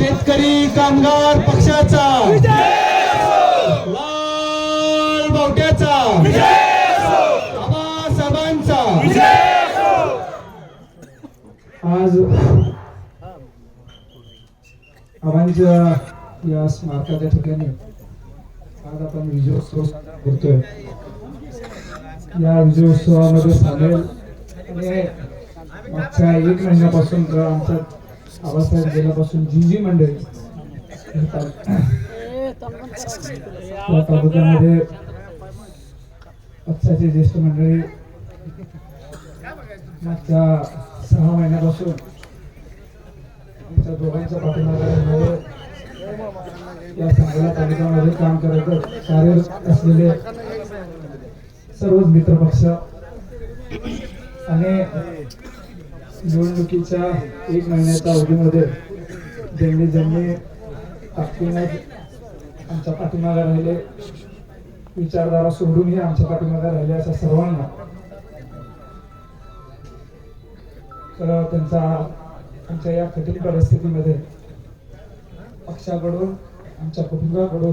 शेतकरी कामगार पक्षाचा. लाल बावट्याचा. आबासाहेबांचा. आज आबांच्या या स्मारकाच्या ठिकाणी आज आपण विजयोत्सव करतोय. या विजयोत्सवामध्ये सामील मागच्या एक महिन्यापासून आमचा आबासाहेब गेल्यापासून जिंजी मंडळी या तालुक्यामध्ये पक्षाचे ज्येष्ठ मंडळी मागच्या सहा महिन्यापासून आमच्या दोघांच्या पाठिंबा या सांगोला तालुक्यामध्ये काम करत कार्यरत असलेले सर्वच मित्रपक्ष आणि निवडणुकीच्या एक महिन्याच्या अवधीमध्ये ज्यांनी ज्यांनी ताकदीने आमच्या पाठीमागे राहिले विचारधारा सोडूनही आमच्या पाठीमागे राहिले अशा सर्वांना तर त्यांचा आमच्या या कठीण परिस्थितीमध्ये पक्षाकडून आमच्या कुटुंबाकडून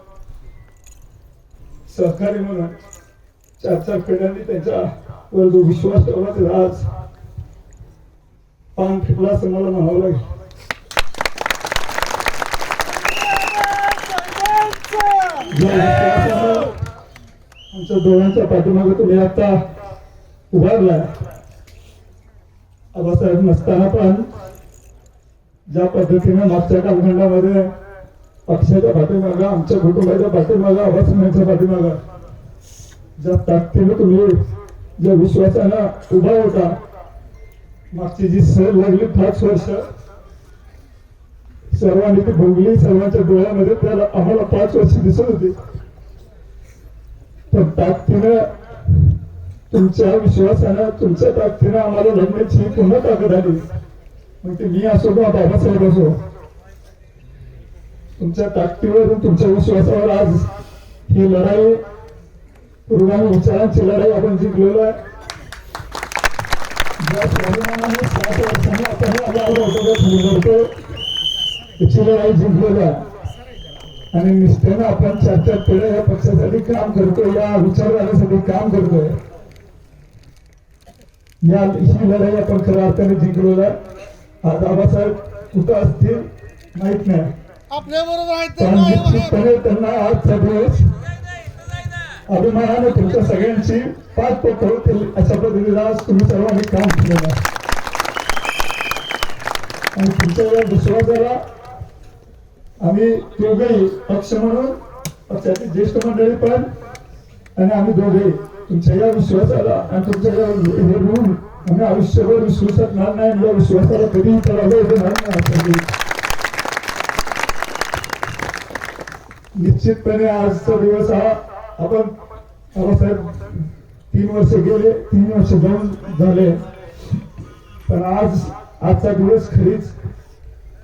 सहकारी म्हणून चार चार पिढ्यांनी त्यांच्या वर जो विश्वास ठेवला त्याचा आज पान फिटला असं मला म्हणावं लागेल. आमच्या दोघांच्या पाठीमागे तुम्ही आता उभारला आबासाहेब नसताना पण ज्या पद्धतीने मागच्या कालखंडामध्ये पक्षाच्या पाठीमागा आमच्या कुटुंबाच्या पाठीमागा आबासाहेबांच्या पाठीमागा. ज्या ताकदीनं तुम्ही ज्या विश्वासानं उभा होता मागची जी सहल लागली पाच वर्ष सर्वांनी ती भोगली सर्वांच्या डोळ्यामध्ये त्याला आम्हाला पाच वर्ष दिसत होती. पण ताकदीनं तुमच्या विश्वासानं तुमच्या ताकदीनं आम्हाला लढण्याची पुन्हा ताकद आली. मग ते मी असो किंवा बाबासाहेब असो तुमच्या ताकदीवर तुमच्या विश्वासावर आज ही लढाई रुग्ण विचारांची लढाई आपण जिंकलेलो आहे. सात वर्षांनी त्याची लढाई जिंकलेलो आहे. आणि निष्ठेनं आपण चार चार पिढ्या या पक्षासाठी काम करतो या विचारधारेसाठी काम करतोय. या ही लढाई आपण खऱ्या अर्थाने जिंकलेला आज आबासाहेब कुठं असतील माहीत नाही. आपल्या बरोबर आहेत. निश्चितपणे त्यांना आजचा दिवस अभिमानाने तुमच्या सगळ्यांची. पाच पट होतील अशा पद्धतीने आज तुम्ही सर्वांनी काम केलेलं आहे. आणि तुमच्या विश्वासाला आम्ही दोघेही पक्ष म्हणून पक्षाची ज्येष्ठ मंडळी पण आणि आम्ही दोघे तुमच्या या विश्वासाला आणि तुमच्या या हे घेऊन आम्ही आयुष्यभर विश्वासात राहणार नाही या विश्वासाला कधीही येणार नाही असं मी निश्चितपणे आजचा दिवस हा आपण बाबासाहेब तीन वर्ष गेले तीन वर्ष जाऊन झाले. पण आज आजचा दिवस खरीच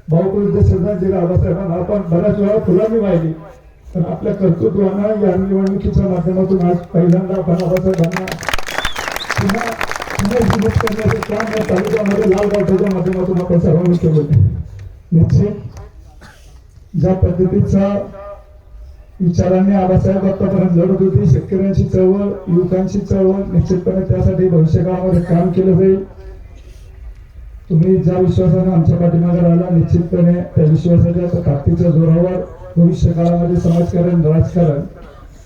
भाऊकृष्ण श्रद्धांजली आबासाहेबांना आपण बऱ्याच वेळा फुलांनी वाहिली पण आपल्या कर्तृत्वानं या निवडणुकीच्या माध्यमातून आज पहिल्यांदा आपण आबासाहेबांना पुन्हा पुनर्जीवित करण्याचे काम या तालुक्यामध्ये लाल गावठाच्या माध्यमातून आपण सर्वांनी केलं निश्चित ज्या पद्धतीचा विचारांनी आबासाहेब आतापर्यंत लढत होते. शेतकऱ्यांची चळवळ युवकांची चळवळ निश्चितपणे त्यासाठी भविष्यकाळामध्ये काम केलं जाईल. तुम्ही ज्या विश्वासानं आमच्या पाठीमागे राहिला निश्चितपणे त्या विश्वासाच्या ताकदीच्या जोरावर भविष्य काळामध्ये समाजकारण राजकारण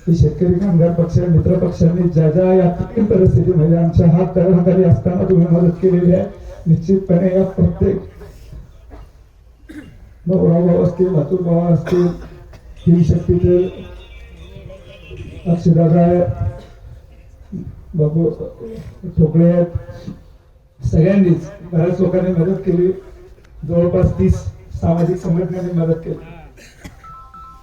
हे शेतकरी कामगार पक्ष मित्र पक्षांनी ज्या ज्या या कठीण परिस्थितीमध्ये आमच्या हात तळाखाली असताना तुम्ही मदत केलेली आहे. निश्चितपणे या प्रत्येक भाऊ असतील भातूर भाऊ असतील श्री शक्तीचे अक्षदादा बाबू ठोकळे आहेत. सगळ्यांनीच बऱ्याच लोकांनी मदत केली. जवळपास तीस सामाजिक संघटनांनी मदत केली.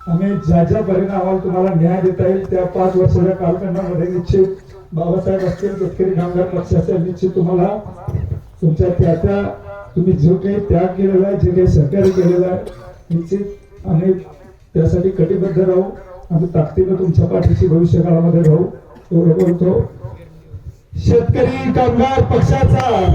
आम्ही ज्या ज्या परीने आम्हाला तुम्हाला न्याय देता येईल त्या पाच वर्षाच्या कालखंडामध्ये निश्चित बाबासाहेब असतील शेतकरी कामगार पक्ष असेल निश्चित तुम्हाला तुमच्या त्या त्या तुम्ही जो काही त्याग केलेला आहे जे काही सहकार्य केलेलं आहे निश्चित आम्ही त्यासाठी कटिबद्ध राहू आम्ही ताकदीनं तुमच्या पाठीशी भविष्य काळामध्ये राहू. एवढं बोलतो. शेतकरी कामगार पक्षाचा.